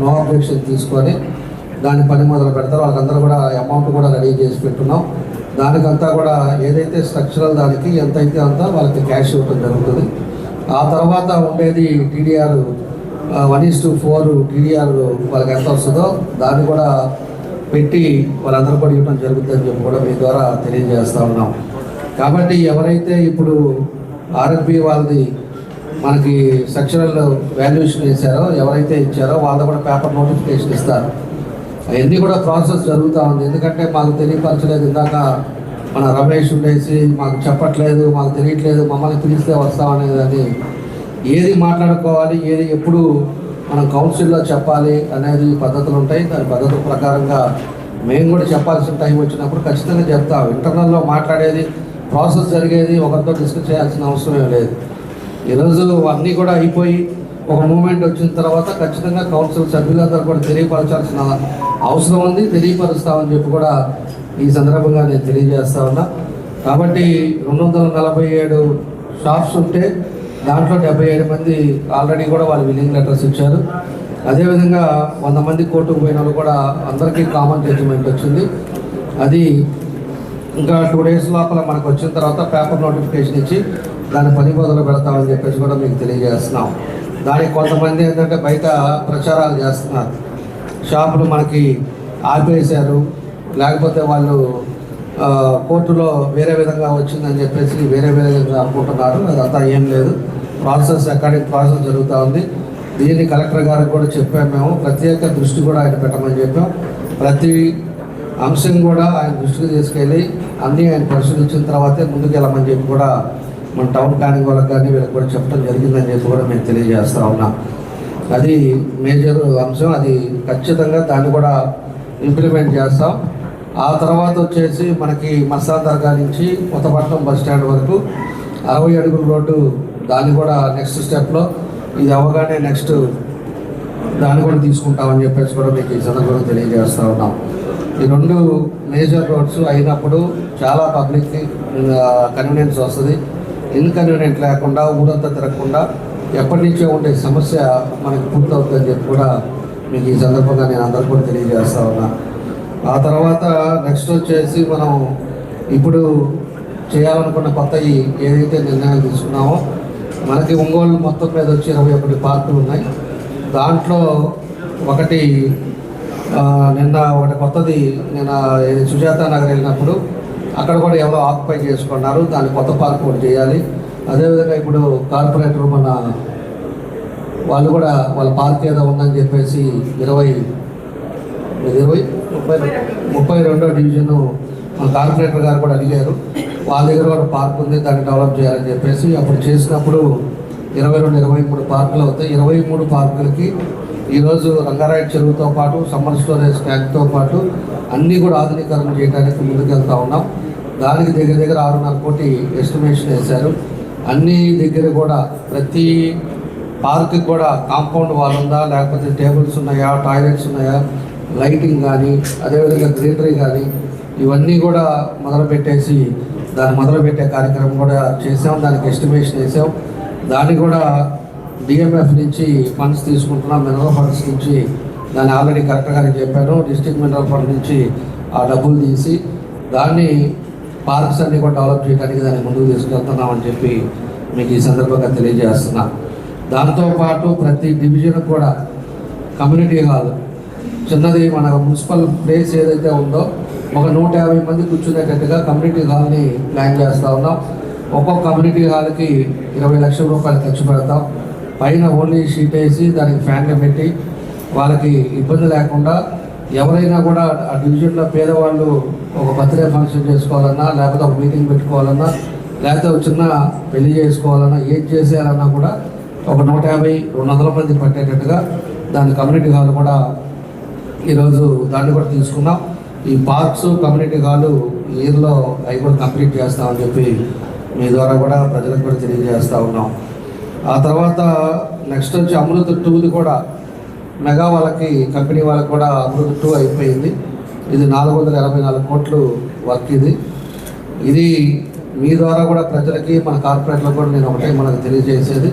No objection తీసుకొని దాని పని మొదలు పెడతారు. వాళ్ళకందరూ కూడా అమౌంట్ కూడా రెడీ చేసి పెట్టున్నాం. దానికంతా కూడా ఏదైతే స్ట్రక్చరల్ దానికి ఎంత అయితే అంత వాళ్ళకి క్యాష్ ఇవ్వటం జరుగుతుంది. ఆ తర్వాత ఉండేది TDR one is to four TDR వాళ్ళకి ఎంత వస్తుందో దాన్ని కూడా పెట్టి వాళ్ళందరూ కూడా ఇవ్వడం జరుగుతుందని చెప్పి కూడా మీ ద్వారా తెలియజేస్తూ ఉన్నాం. కాబట్టి ఎవరైతే ఇప్పుడు ఆర్ఎంపీ వాళ్ళది మనకి సెక్షనల్ వాల్యుయేషన్ వేశారో ఎవరైతే ఇచ్చారో వాళ్ళ కూడా పేపర్ నోటిఫికేషన్ ఇస్తారు. అవన్నీ కూడా ప్రాసెస్ జరుగుతూ ఉంది. ఎందుకంటే మాకు తెలియపరచలేదు. ఇందాక మన రమేష్ ఉండేసి మాకు చెప్పట్లేదు మాకు తెలియట్లేదు మమ్మల్ని పిలిస్తే వస్తామనేది అని. ఏది మాట్లాడుకోవాలి ఏది ఎప్పుడు మనం కౌన్సిల్లో చెప్పాలి అనేది పద్ధతులు ఉంటాయి. దాని పద్ధతుల ప్రకారంగా మేము కూడా చెప్పాల్సిన టైం వచ్చినప్పుడు ఖచ్చితంగా చెప్తాం. ఇంటర్నల్లో మాట్లాడేది ప్రాసెస్ జరిగేది ఒకరితో డిస్కస్ చేయాల్సిన అవసరం లేదు. ఈరోజు అన్నీ కూడా అయిపోయి ఒక మూమెంట్ వచ్చిన తర్వాత ఖచ్చితంగా కౌన్సిల్ సభ్యులందరూ కూడా తెలియపరచాల్సిన అవసరం ఉంది. తెలియపరుస్తామని చెప్పి కూడా ఈ సందర్భంగా నేను తెలియజేస్తా ఉన్నా. కాబట్టి రెండు వందల నలభై ఏడు షాప్స్ ఉంటే దాంట్లో డెబ్బై ఏడు మంది ఆల్రెడీ కూడా వాళ్ళు విల్లింగ్ లెటర్స్ ఇచ్చారు. అదేవిధంగా వంద మంది కోర్టుకు పోయిన వాళ్ళు కూడా అందరికీ కామన్ జడ్జిమెంట్ వచ్చింది. అది ఇంకా టూ డేస్ లోపల మనకు వచ్చిన తర్వాత పేపర్ నోటిఫికేషన్ ఇచ్చి దాని పని మొదలు పెడతామని చెప్పేసి కూడా మీకు తెలియజేస్తున్నాం. దానికి కొంతమంది ఏంటంటే బయట ప్రచారాలు చేస్తున్నారు. షాపులు మనకి ఆపేశారు. లేకపోతే వాళ్ళు కోర్టులో వేరే విధంగా వచ్చిందని చెప్పేసి వేరే వేరే విధంగా అనుకుంటున్నారు. అదంతా ఏం లేదు. ప్రాసెస్ అకాడమిక్ ప్రాసెస్ జరుగుతూ ఉంది. దీన్ని కలెక్టర్ గారికి కూడా చెప్పాము మేము. ప్రత్యేక దృష్టి కూడా ఆయన పెట్టమని చెప్పాం. ప్రతి అంశం కూడా ఆయన దృష్టికి తీసుకెళ్ళి అన్నీ ఆయన పరిశీలించిన తర్వాతే ముందుకు వెళ్ళమని చెప్పి కూడా మన టౌన్ ప్లానింగ్ వాళ్ళకి కానీ వీళ్ళకి కూడా చెప్పడం జరిగిందని చెప్పి కూడా మేము తెలియజేస్తా ఉన్నాం. అది మేజర్ అంశం. అది ఖచ్చితంగా దాన్ని కూడా ఇంప్లిమెంట్ చేస్తాం. ఆ తర్వాత వచ్చేసి మనకి మస్తా దర్గా నుంచి కొత్తపట్నం బస్ స్టాండ్ వరకు అరవై అడుగుల రోడ్డు దాన్ని కూడా నెక్స్ట్ స్టెప్లో ఇది అవ్వగానే నెక్స్ట్ దాన్ని కూడా తీసుకుంటామని చెప్పేసి కూడా మీకు ఈ సందర్భంగా తెలియజేస్తా ఉన్నాం. ఈ రెండు మేజర్ రోడ్స్ అయినప్పుడు చాలా పబ్లిక్కి కన్వీనియన్స్ వస్తుంది. ఇన్కన్వీనియంట్ లేకుండా ఊరంతా తిరగకుండా ఎప్పటి నుంచో ఉండే సమస్య మనకు పూర్తవుతుందని చెప్పి కూడా మీకు ఈ సందర్భంగా నేను అందరికీ కూడా తెలియజేస్తా ఉన్నా. ఆ తర్వాత నెక్స్ట్ వచ్చేసి మనం ఇప్పుడు చేయాలనుకున్న కొత్తవి ఏదైతే నిర్ణయాలు తీసుకున్నామో మనకి ఒంగోలు మొత్తం మీద వచ్చి ఇరవై ఒకటి పార్కులు ఉన్నాయి. దాంట్లో ఒకటి నిన్న ఒకటి కొత్తది. నిన్న సుజాత నగర్ వెళ్ళినప్పుడు అక్కడ కూడా ఎవరో ఆక్యుపై చేసుకున్నారు. దాన్ని కొత్త పార్క్ కూడా చేయాలి. అదేవిధంగా ఇప్పుడు కార్పొరేటర్ మన వాళ్ళు కూడా వాళ్ళ పార్క్ ఏదో ఉందని చెప్పేసి ఇరవై ఇరవై? ముప్పై ముప్పై రెండో డివిజన్ మన కార్పొరేటర్ గారు కూడా అడిగారు. వాళ్ళ దగ్గర కూడా పార్క్ ఉంది. దాన్ని డెవలప్ చేయాలని చెప్పేసి అప్పుడు చేసినప్పుడు ఇరవై రెండు ఇరవై మూడు పార్కులు అవుతాయి. ఇరవై మూడు పార్కులకి ఈరోజు రంగారాయుడు చెరువుతో పాటు సమ్మర్ స్టోరేజ్ ట్యాంక్తో పాటు అన్నీ కూడా ఆధునీకరణ చేయడానికి ముందుకెళ్తా ఉన్నాం. దానికి దగ్గర దగ్గర ఆరున్నర కోటి ఎస్టిమేషన్ వేశారు. అన్ని దగ్గర కూడా ప్రతి పార్క్కి కూడా కాంపౌండ్ వాల్ ఉందా లేకపోతే టేబుల్స్ ఉన్నాయా టాయిలెట్స్ ఉన్నాయా లైటింగ్ కానీ అదేవిధంగా గ్రీనరీ కానీ ఇవన్నీ కూడా మొదలుపెట్టేసి దాన్ని మొదలుపెట్టే కార్యక్రమం కూడా చేసాం దానికి ఎస్టిమేషన్ వేసాం దాన్ని కూడా డిఎంఎఫ్ నుంచి ఫండ్స్ తీసుకుంటున్నాం మినరల్ ఫండ్స్ నుంచి. దాన్ని ఆల్రెడీ కరెక్ట్గా చెప్పాను. డిస్ట్రిక్ట్ మినరల్ ఫండ్ నుంచి ఆ డబ్బులు తీసి దాన్ని పార్క్స్ అన్ని కూడా డెవలప్ చేయడానికి దాన్ని ముందుకు తీసుకెళ్తున్నామని చెప్పి మీకు ఈ సందర్భంగా తెలియజేస్తున్నా. దాంతోపాటు ప్రతి డివిజన్ కూడా కమ్యూనిటీ హాల్ చిన్నది మన మున్సిపల్ ప్లేస్ ఏదైతే ఉందో ఒక నూట యాభై మంది కూర్చునేటట్టుగా కమ్యూనిటీ హాల్ని ప్లాన్ చేస్తూ ఉన్నాం. ఒక్కొక్క కమ్యూనిటీ హాల్కి ఇరవై లక్షల రూపాయలు ఖర్చు పెడతాం. పైన ఓన్లీ షీట్ వేసి దానికి ఫ్యాన్లు పెట్టి వాళ్ళకి ఇబ్బంది లేకుండా ఎవరైనా కూడా ఆ డివిజన్లో పేదవాళ్ళు ఒక బర్త్డే ఫంక్షన్ చేసుకోవాలన్నా లేకపోతే ఒక మీటింగ్ పెట్టుకోవాలన్నా లేకపోతే ఒక చిన్న పెళ్ళి చేసుకోవాలన్నా ఏం చేసేయాలన్నా కూడా ఒక నూట యాభై రెండు వందల మంది పట్టేటట్టుగా దాని కమ్యూనిటీ హాల్ కూడా ఈరోజు దాన్ని కూడా తీసుకున్నాం. ఈ పార్క్స్ కమ్యూనిటీ హాలు ఇయర్లో అవి కూడా కంప్లీట్ చేస్తామని చెప్పి మీ ద్వారా కూడా ప్రజలకు కూడా తెలియజేస్తూ ఉన్నాం. ఆ తర్వాత నెక్స్ట్ వచ్చి అమృత్ టూది కూడా మెగా వాళ్ళకి కంపెనీ వాళ్ళకి కూడా అమృత్ టూ అయిపోయింది. ఇది నాలుగు వందల ఎనభై నాలుగు కోట్లు వర్క్ ఇది. ఇది మీ ద్వారా కూడా ప్రజలకి మన కార్పొరేట్లకు కూడా నేను ఒకటే మనకు తెలియజేసేది.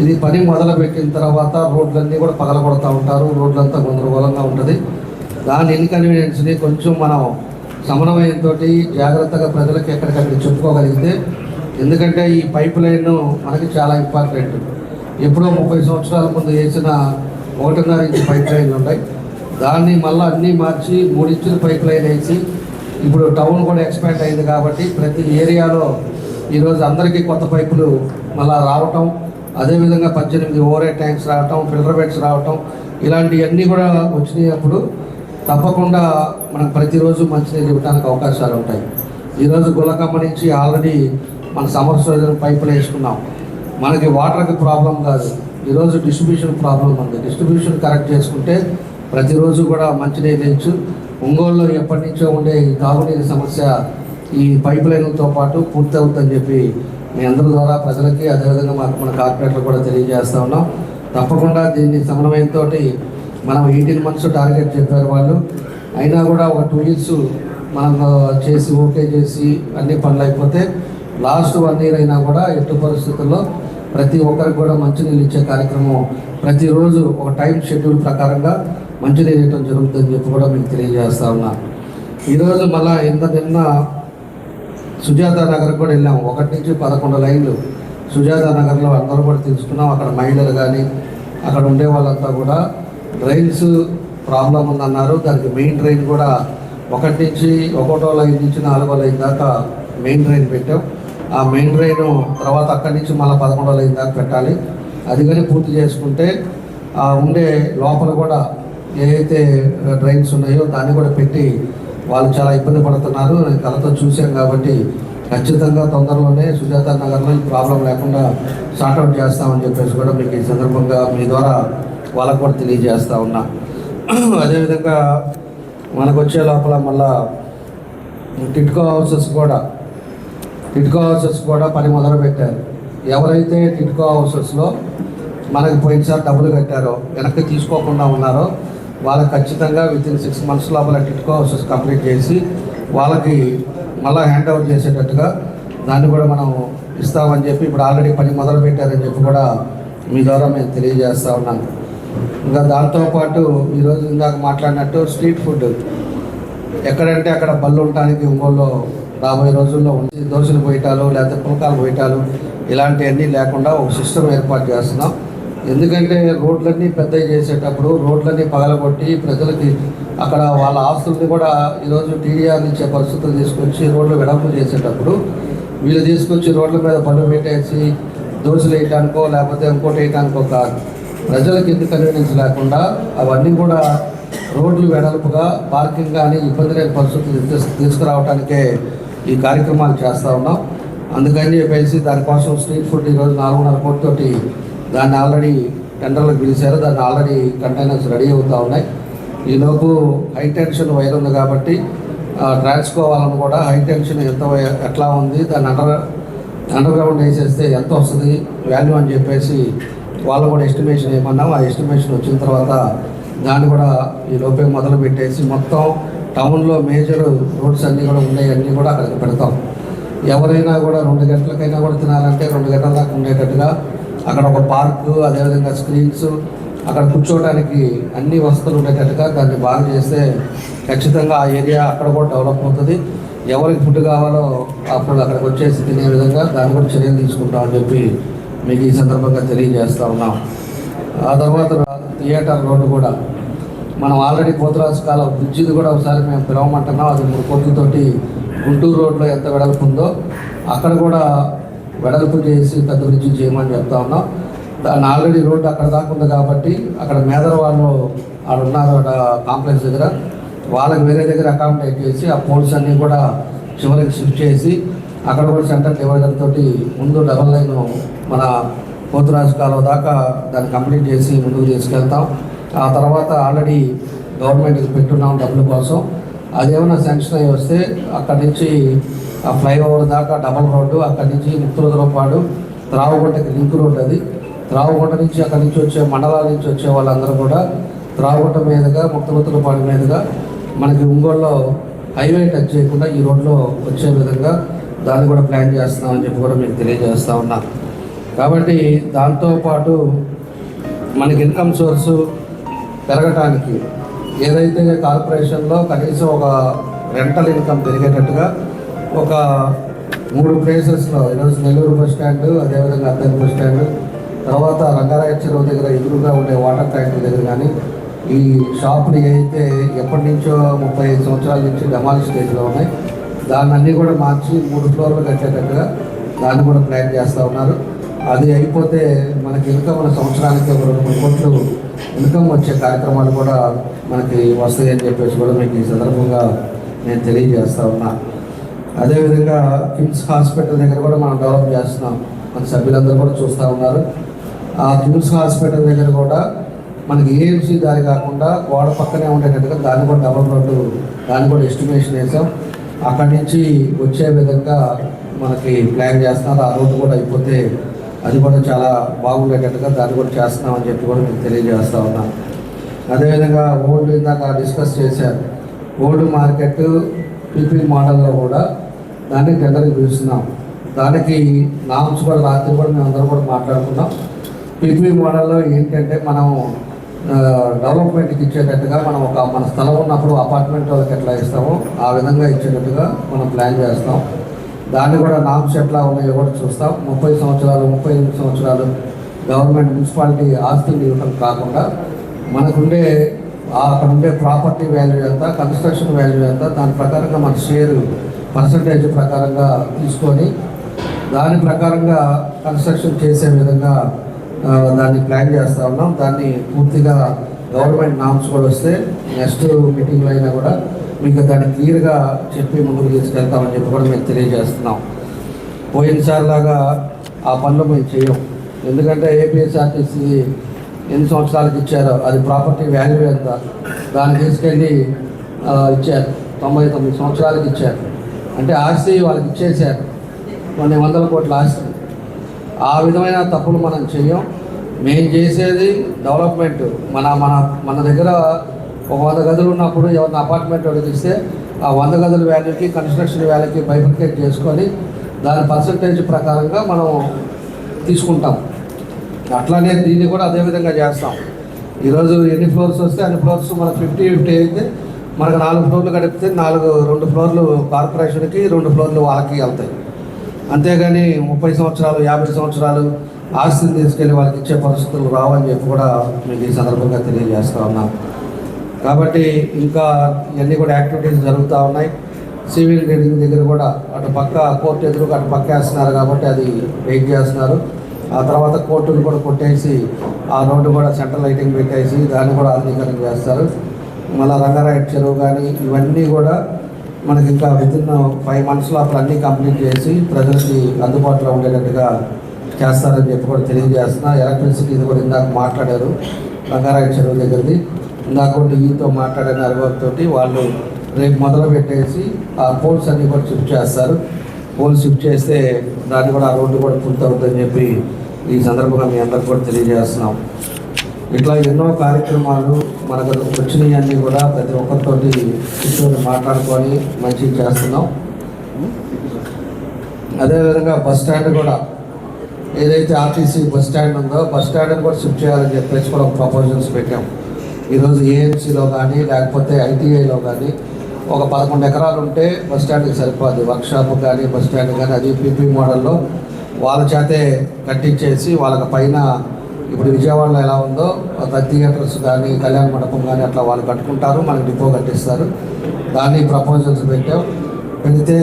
ఇది పని మొదలుపెట్టిన తర్వాత రోడ్లన్నీ కూడా పగలగొడతా ఉంటారు. రోడ్లంతా గందరగోళంగా ఉంటుంది. దాని ఇన్కన్వీనియన్స్ని కొంచెం మనం సమన్వయంతో జాగ్రత్తగా ప్రజలకు ఎక్కడికక్కడ చెప్పుకోగలిగితే ఎందుకంటే ఈ పైప్ లైన్ మనకి చాలా ఇంపార్టెంట్. ఎప్పుడో ముప్పై సంవత్సరాల ముందు వేసిన ఒకటిన్నర ఇంచు పైప్ లైన్లు ఉన్నాయి దాన్ని మళ్ళీ అన్నీ మార్చి మూడించుల పైప్ లైన్ వేసి ఇప్పుడు టౌన్ కూడా ఎక్స్పాండ్ అయింది కాబట్టి ప్రతి ఏరియాలో ఈరోజు అందరికీ కొత్త పైపులు మళ్ళా రావటం అదేవిధంగా పద్దెనిమిది ఓవర్ ట్యాంక్స్ రావటం ఫిల్టర్ బెడ్స్ రావటం ఇలాంటివన్నీ కూడా వచ్చినప్పుడు తప్పకుండా మనం ప్రతిరోజు మంచినీళ్ళు ఇవ్వడానికి అవకాశాలు ఉంటాయి. ఈరోజు గులకమ్మ నుంచి ఆల్రెడీ మన సమర్ సోజన్ పైపులు వేసుకున్నాం. మనకి వాటర్కి ప్రాబ్లం కాదు. ఈరోజు డిస్ట్రిబ్యూషన్ ప్రాబ్లం ఉంది. డిస్ట్రిబ్యూషన్ కరెక్ట్ చేసుకుంటే ప్రతిరోజు కూడా మంచినీరు ఇచ్చు ఒంగోలులో ఎప్పటి నుంచో ఉండే ఈ తాగునీరు సమస్య ఈ పైప్ లైన్లతో పాటు పూర్తి అవుతుందని చెప్పి మీ అందరి ద్వారా ప్రజలకి అదేవిధంగా మాకు మన కార్పొరేట్లు కూడా తెలియజేస్తా ఉన్నాం. తప్పకుండా దీన్ని సమన్వయంతో మనం ఎయిటీన్ మంత్స్ టార్గెట్ చెప్పారు వాళ్ళు. అయినా కూడా ఒక టూ ఇయర్స్ మనం చేసి ఓకే చేసి అన్ని పనులు అయిపోతే లాస్ట్ వన్ ఇయర్ అయినా కూడా ఎట్టి పరిస్థితుల్లో ప్రతి ఒక్కరికి కూడా మంచినీళ్ళు ఇచ్చే కార్యక్రమం ప్రతిరోజు ఒక టైం షెడ్యూల్ ప్రకారంగా మంచినీళ్ళు ఇవ్వడం జరుగుతుందని చెప్పి కూడా మీకు తెలియజేస్తా ఉన్నా. ఈరోజు మళ్ళా ఇంత నిన్న సుజాత నగర్ కూడా వెళ్ళాము ఒకటి నుంచి పదకొండు లైన్లు సుజాత నగర్లో అందరూ కూడా తెలుసుకున్నాం. అక్కడ మహిళలు కానీ అక్కడ ఉండే వాళ్ళంతా కూడా రైల్స్ ప్రాబ్లం ఉందన్నారు. దానికి మెయిన్ ట్రైన్ కూడా ఒకటి నుంచి ఒకటో లైన్ నుంచి నాలుగో లైన్ దాకా మెయిన్ ట్రైన్ పెట్టాం. ఆ మెయిన్ డ్రైన్ తర్వాత అక్కడి నుంచి మళ్ళీ పదకొండు లైన్ దాకా పెట్టాలి. అది కానీ పూర్తి చేసుకుంటే ఆ ఉండే లోపల కూడా ఏదైతే డ్రైన్స్ ఉన్నాయో దాన్ని కూడా పెట్టి వాళ్ళు చాలా ఇబ్బంది పడుతున్నారు. నేను కళతో చూశాం కాబట్టి ఖచ్చితంగా తొందరలోనే సుజాత నగర్లో ఈ ప్రాబ్లం లేకుండా సార్ట్అవుట్ చేస్తామని చెప్పేసి కూడా మీకు ఈ సందర్భంగా మీ ద్వారా వాళ్ళకు కూడా తెలియజేస్తూ ఉన్నా. అదేవిధంగా మనకు వచ్చే లోపల మళ్ళా టిట్కో హౌసెస్ కూడా టిట్కో హౌసెస్ కూడా పని మొదలు పెట్టారు. ఎవరైతే టిట్కో హౌసెస్లో మనకి పోయినసారి డబ్బులు కట్టారో వెనక్కి తీసుకోకుండా ఉన్నారో వాళ్ళకి ఖచ్చితంగా విత్ ఇన్ సిక్స్ మంత్స్ లోపల టిట్కో హౌసెస్ కంప్లీట్ చేసి వాళ్ళకి మళ్ళీ హ్యాండ్ ఓవర్ చేసేటట్టుగా దాన్ని కూడా మనం ఇస్తామని చెప్పి ఇప్పుడు ఆల్రెడీ పని మొదలు పెట్టారని చెప్పి కూడా మీ ద్వారా మేము తెలియజేస్తా ఉన్నాం. ఇంకా దాంతోపాటు ఈరోజు ఇందాక మాట్లాడినట్టు స్ట్రీట్ ఫుడ్ ఎక్కడంటే అక్కడ బళ్ళు ఉండటానికి ఒంగోలులో రాబోయే రోజుల్లో ఉంది దోశలు పోయటాలు లేకపోతే పులకాలు పోయటాలు ఇలాంటివన్నీ లేకుండా ఒక సిస్టమ్ ఏర్పాటు చేస్తున్నాం. ఎందుకంటే రోడ్లన్నీ పెద్దవి చేసేటప్పుడు రోడ్లన్నీ పగలగొట్టి ప్రజలకి అక్కడ వాళ్ళ ఆస్తుల్ని కూడా ఈరోజు టీడీఆర్ నుంచే పరిస్థితులు తీసుకొచ్చి రోడ్లు వెడల్పు చేసేటప్పుడు వీళ్ళు తీసుకొచ్చి రోడ్ల మీద పళ్ళు పెట్టేసి దోశలు వేయటానికో లేకపోతే ఇంకోటి వేయటానికో కాదు. ప్రజలకు ఎందుకు కన్వీనియన్స్ లేకుండా అవన్నీ కూడా రోడ్లు వెడల్పుగా పార్కింగ్ కానీ ఇబ్బంది లేని పరిస్థితులు తీసుకురావడానికే ఈ కార్యక్రమాలు చేస్తూ ఉన్నాం. అందుకని చెప్పేసి దానికోసం స్ట్రీట్ ఫుడ్ ఈరోజు నాలుగున్నర కోటితోటి దాన్ని ఆల్రెడీ టెండర్లకు పిలిచారు. దాన్ని ఆల్రెడీ కంటైనర్స్ రెడీ అవుతూ ఉన్నాయి. ఈలోపు హై టెన్షన్ వైర్ ఉంది కాబట్టి ట్రాన్స్కోవాలని కూడా హై టెన్షన్ ఎంత ఎట్లా ఉంది దాన్ని అండర్ అండర్ గ్రౌండ్ వేసేస్తే ఎంత వస్తుంది వాల్యూ అని చెప్పేసి వాళ్ళు కూడా ఎస్టిమేషన్ ఏమన్నాం ఆ ఎస్టిమేషన్ వచ్చిన తర్వాత దాన్ని కూడా ఈ లోపే మొదలు పెట్టేసి మొత్తం టౌన్లో మేజర్ రోడ్స్ అన్నీ కూడా ఉన్నాయి అన్నీ కూడా అక్కడికి పెడతాం. ఎవరైనా కూడా రెండు గంటలకైనా కూడా తినాలంటే రెండు గంటల దాకా ఉండేటట్టుగా అక్కడ ఒక పార్కు అదేవిధంగా స్క్రీన్స్ అక్కడ కూర్చోవడానికి అన్ని వసతులు ఉండేటట్టుగా దాన్ని బాగా చేస్తే ఖచ్చితంగా ఆ ఏరియా అక్కడ కూడా డెవలప్ అవుతుంది. ఎవరికి ఫుడ్ కావాలో అప్పుడు అక్కడికి వచ్చేసి తినే విధంగా దాన్ని కూడా చర్యలు తీసుకుంటామని చెప్పి మీకు ఈ సందర్భంగా తెలియజేస్తా ఉన్నాం. ఆ తర్వాత థియేటర్ రోడ్డు కూడా మనం ఆల్రెడీ పోతురాజు కాల బ్రిడ్జిది కూడా ఒకసారి మేము పిలవమంటున్నాం. అది మూడు కోట్లతోటి గుంటూరు రోడ్లో ఎంత వెడల్పు ఉందో అక్కడ కూడా వెడల్పు చేసి పెద్ద బ్రిడ్జి చేయమని చెప్తా ఉన్నాం. దాన్ని ఆల్రెడీ రోడ్డు అక్కడ దాకా ఉంది కాబట్టి అక్కడ మేదర వాళ్ళు ఆడ ఉన్నారు అక్కడ కాంప్లెక్స్ దగ్గర. వాళ్ళకి వేరే దగ్గర అకామిడేట్ చేసి ఆ పోల్స్ అన్నీ కూడా చివరికి షిఫ్ట్ చేసి అక్కడ కూడా సెంటర్ డివైడర్ తోటి ముందు డబల్ లైన్ మన పోతురాజు కాలువ దాకా దాన్ని కంప్లీట్ చేసి ముందుకు తీసుకెళ్తాం. ఆ తర్వాత ఆల్రెడీ గవర్నమెంట్కి పెట్టున్నాం డబ్బుల కోసం అదేమైనా శాంక్షన్ అయ్యి వస్తే అక్కడి నుంచి ఆ ఫ్లైఓవర్ దాకా డబల్ రోడ్డు అక్కడి నుంచి ముత్తులదరపాడు త్రావుగుంటకి లింక్ రోడ్డు అది. త్రావుగుంట నుంచి అక్కడి నుంచి వచ్చే మండలాల నుంచి వచ్చే వాళ్ళందరూ కూడా త్రావుగుంట మీదుగా ముత్తముత్తులపాడు మీదుగా మనకి ఒంగోలులో హైవే టచ్ చేయకుండా ఈ రోడ్లో వచ్చే విధంగా దాన్ని కూడా ప్లాన్ చేస్తున్నామని చెప్పి కూడా మీకు తెలియజేస్తా ఉన్నా. కాబట్టి దాంతోపాటు మనకి ఇన్కమ్ సోర్సు పెరగటానికి ఏదైతే కార్పొరేషన్లో కనీసం ఒక రెంటల్ ఇన్కమ్ పెరిగేటట్టుగా ఒక మూడు ప్లేసెస్లో ఈరోజు నెల్లూరు బస్ స్టాండ్ అదేవిధంగా అద్దెకి బస్ స్టాండ్ తర్వాత రంగారాయ చెరువు దగ్గర ఎదురుగా ఉండే వాటర్ ట్యాంక్ దగ్గర కానీ ఈ షాపులు అయితే ఎప్పటి నుంచో ముప్పై ఐదు సంవత్సరాల నుంచి డమాలి స్టేజ్లో ఉన్నాయి దాన్ని అన్నీ కూడా మార్చి మూడు ఫ్లోర్లు కట్టేటట్టుగా దాన్ని కూడా ప్లాన్ చేస్తూ ఉన్నారు. అది అయిపోతే మనకి ఇంకా మన సంవత్సరానికి ఒక రెండు మూడు కోట్లు ఇన్కమ్ వచ్చే కార్యక్రమాలు కూడా మనకి వస్తాయని చెప్పేసి కూడా మీకు ఈ సందర్భంగా నేను తెలియజేస్తా ఉన్నా. అదేవిధంగా కిమ్స్ హాస్పిటల్ దగ్గర కూడా మనం డెవలప్ చేస్తున్నాం. మన సభ్యులందరూ కూడా చూస్తూ ఉన్నారు. ఆ కిమ్స్ హాస్పిటల్ దగ్గర కూడా మనకి ఏఎంసీ దారి కాకుండా గోడ పక్కనే ఉండేటట్టుగా దాన్ని కూడా డబల్ రోడ్డు దాన్ని కూడా ఎస్టిమేషన్ వేసాం అక్కడి నుంచి వచ్చే విధంగా మనకి ప్లాన్ చేస్తున్నారు. ఆ రోడ్డు కూడా అయిపోతే అది కూడా చాలా బాగుండేటట్టుగా దాన్ని కూడా చేస్తున్నామని చెప్పి కూడా మీకు తెలియజేస్తూ ఉన్నాను అదేవిధంగా ఓల్డ్ ఇందాక డిస్కస్ చేశారు. ఓల్డ్ మార్కెట్ పీపీ మోడల్లో కూడా దాన్ని టెండర్కి పిలుస్తున్నాం. దానికి నామ్స్ కూడా రాత్రి కూడా మేము అందరం కూడా మాట్లాడుకున్నాం. పీపీ మోడల్లో ఏంటంటే మనం డెవలప్మెంట్కి ఇచ్చేటట్టుగా మనం ఒక మన స్థలం ఉన్నప్పుడు అపార్ట్మెంట్ వాళ్ళకి ఎట్లా ఇస్తామో ఆ విధంగా ఇచ్చేటట్టుగా మనం ప్లాన్ చేస్తాం. దాన్ని కూడా నామ్స్ ఎట్లా ఉన్నాయో కూడా చూస్తాం. ముప్పై సంవత్సరాలు ముప్పై ఎనిమిది సంవత్సరాలు గవర్నమెంట్ మున్సిపాలిటీ ఆస్తులు ఇవ్వటం కాకుండా మనకుండే అక్కడ ఉండే ప్రాపర్టీ వాల్యూ ఎంత కన్స్ట్రక్షన్ వాల్యూ ఎంత దాని ప్రకారంగా మన షేర్ పర్సంటేజ్ ప్రకారంగా తీసుకొని దాని ప్రకారంగా కన్స్ట్రక్షన్ చేసే విధంగా దాన్ని ప్లాన్ చేస్తూ ఉన్నాం. దాన్ని పూర్తిగా గవర్నమెంట్ నామ్స్ కూడా వస్తే నెక్స్ట్ మీటింగ్లో అయినా కూడా మీకు దాన్ని క్లియర్గా చెప్పి ముందుకు తీసుకెళ్తామని చెప్పి కూడా మేము తెలియజేస్తున్నాం. పోయినసారిలాగా ఆ పనులు మేము చేయం ఎందుకంటే ఏపీఎస్ఆర్టీసీ ఎన్ని సంవత్సరాలకు ఇచ్చారో అది ప్రాపర్టీ వాల్యూ ఎంత దాన్ని తీసుకెళ్ళి ఇచ్చారు. తొంభై తొమ్మిది సంవత్సరాలకు ఇచ్చారు. అంటే ఆస్తి వాళ్ళకి ఇచ్చేసారు కొన్ని వందల కోట్ల ఆస్తి ఆ విధమైన తప్పులు మనం చెయ్యం మేము చేసేది డెవలప్మెంట్. మన మన మన దగ్గర ఒక వంద గదులు ఉన్నప్పుడు ఎవరిని అపార్ట్మెంట్ అడిగిస్తే ఆ వంద గదుల వ్యాల్యూకి కన్స్ట్రక్షన్ వ్యాల్యూకి బైఫికేట్ చేసుకొని దాని పర్సంటేజ్ ప్రకారంగా మనం తీసుకుంటాం. అట్లానే దీన్ని కూడా అదేవిధంగా చేస్తాం. ఈరోజు ఎన్ని ఫ్లోర్స్ వస్తే అన్ని ఫ్లోర్స్ మనకు ఫిఫ్టీ ఫిఫ్టీ అయితే మనకు నాలుగు ఫ్లోర్లు గడిపితే నాలుగు రెండు ఫ్లోర్లు కార్పొరేషన్కి రెండు ఫ్లోర్లు వాళ్ళకి వెళ్తాయి. అంతేగాని ముప్పై సంవత్సరాలు యాభై సంవత్సరాలు ఆస్తిని తీసుకెళ్ళి వాళ్ళకి ఇచ్చే పరిస్థితులు రావని చెప్పి కూడా మీకు ఈ సందర్భంగా తెలియజేస్తా ఉన్నాను కాబట్టి ఇంకా ఇవన్నీ కూడా యాక్టివిటీస్ జరుగుతూ ఉన్నాయి. సివిల్ రీడింగ్ దగ్గర కూడా అటు పక్క కోర్టు ఎదురుగా అటు పక్క వేస్తున్నారు కాబట్టి అది వెయిట్ చేస్తున్నారు. ఆ తర్వాత కోర్టును కూడా కొట్టేసి ఆ రోడ్డు కూడా సెంట్రల్ లైటింగ్ పెట్టేసి దాన్ని కూడా ఆధునీకరణ చేస్తారు. మళ్ళీ రంగారాయ చెరువు కానీ ఇవన్నీ కూడా మనకి ఇంకా విత్ ఇన్ ఫైవ్ మంత్స్లో అప్పుడు అన్నీ కంప్లీట్ చేసి ప్రజలకి అందుబాటులో ఉండేటట్టుగా చేస్తారని చెప్పి కూడా తెలియజేస్తున్నా. ఎలక్ట్రిసిటీ ఇది కూడా ఇందాక మాట్లాడారు. రంగారాయ చెరువు దగ్గరది. ఇందాక ఈతో మాట్లాడిన అనుభవంతో వాళ్ళు రేపు మొదలు పెట్టేసి ఆ పోల్స్ అన్నీ కూడా షిఫ్ట్ చేస్తారు. పోల్స్ షిఫ్ట్ చేస్తే దాన్ని కూడా ఆ రోడ్డు కూడా పూర్తవుతుందని చెప్పి ఈ సందర్భంగా మీ అందరికి కూడా తెలియజేస్తున్నాం. ఇట్లా ఎన్నో కార్యక్రమాలు మనకు వచ్చినవన్నీ కూడా ప్రతి ఒక్కరితోటి కూర్చొని మాట్లాడుకొని మంచిగా చేస్తున్నాం. అదేవిధంగా బస్ స్టాండ్ కూడా ఏదైతే ఆర్టీసీ బస్ స్టాండ్ ఉందో బస్ స్టాండ్ కూడా షిఫ్ట్ చేయాలని చెప్పేసి కూడా ప్రపోజల్స్ పెట్టాం. ఈరోజు ఏఎంసీలో కానీ లేకపోతే ఐటీఐలో కానీ ఒక పదకొండు ఎకరాలు ఉంటే బస్ స్టాండ్కి సరిపోదు. వర్క్షాప్ కానీ బస్ స్టాండ్ కానీ అది పీపీ మోడల్లో వాళ్ళ చేతే కట్టించేసి వాళ్ళకి పైన ఇప్పుడు విజయవాడలో ఎలా ఉందో థియేటర్స్ కానీ కళ్యాణ మండపం కానీ అట్లా వాళ్ళు కట్టుకుంటారు మనకి డిపో కట్టిస్తారు. దాన్ని ప్రపోజల్స్ పెట్టాం. పెడితే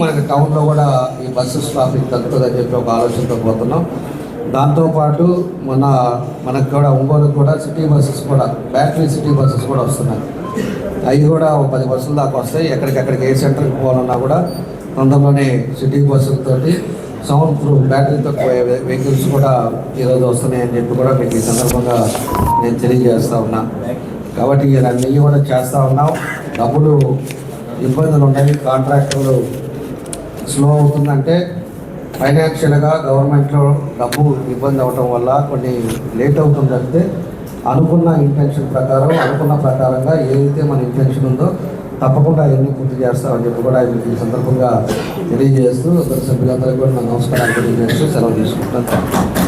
మనకి టౌన్లో కూడా ఈ బస్సు ట్రాఫిక్ తగ్గుతుందని చెప్పి ఒక ఆలోచనతో పోతున్నాం. దాంతోపాటు మన మనకు కూడా ఒంగోలు కూడా సిటీ బస్సెస్ కూడా బ్యాటరీ సిటీ బస్సెస్ కూడా వస్తున్నాయి. అవి కూడా ఒక పది బస్సులు దాకా వస్తాయి. ఎక్కడికెక్కడికి ఏ సెంటర్కి పోవాలన్నా కూడా తొందరలోనే సిటీ బస్సులతో సౌండ్ ప్రూఫ్ బ్యాటరీతో పోయే వెహికల్స్ కూడా ఈరోజు వస్తున్నాయని చెప్పి కూడా మీకు ఈ సందర్భంగా నేను తెలియజేస్తూ ఉన్నా. కాబట్టి ఇవన్నీ కూడా చేస్తూ ఉన్నాం. డబ్బులు ఇబ్బందులు ఉన్నాయి కాంట్రాక్టర్లు స్లో అవుతుందంటే ఫైనాన్షియల్గా గవర్నమెంట్లో డబ్బు ఇబ్బంది అవటం వల్ల కొన్ని లేట్ అవుతుందంటే అనుకున్న ఇంటెన్షన్ ప్రకారం అనుకున్న ప్రకారంగా ఏదైతే మన ఇంటెన్షన్ ఉందో తప్పకుండా అవన్నీ పూర్తి చేస్తామని చెప్పి కూడా ఆయన ఈ సందర్భంగా తెలియజేస్తూ సభ్యులందరికీ కూడా నా నమస్కారాలు తెలియజేస్తూ సెలవు తీసుకుంటాను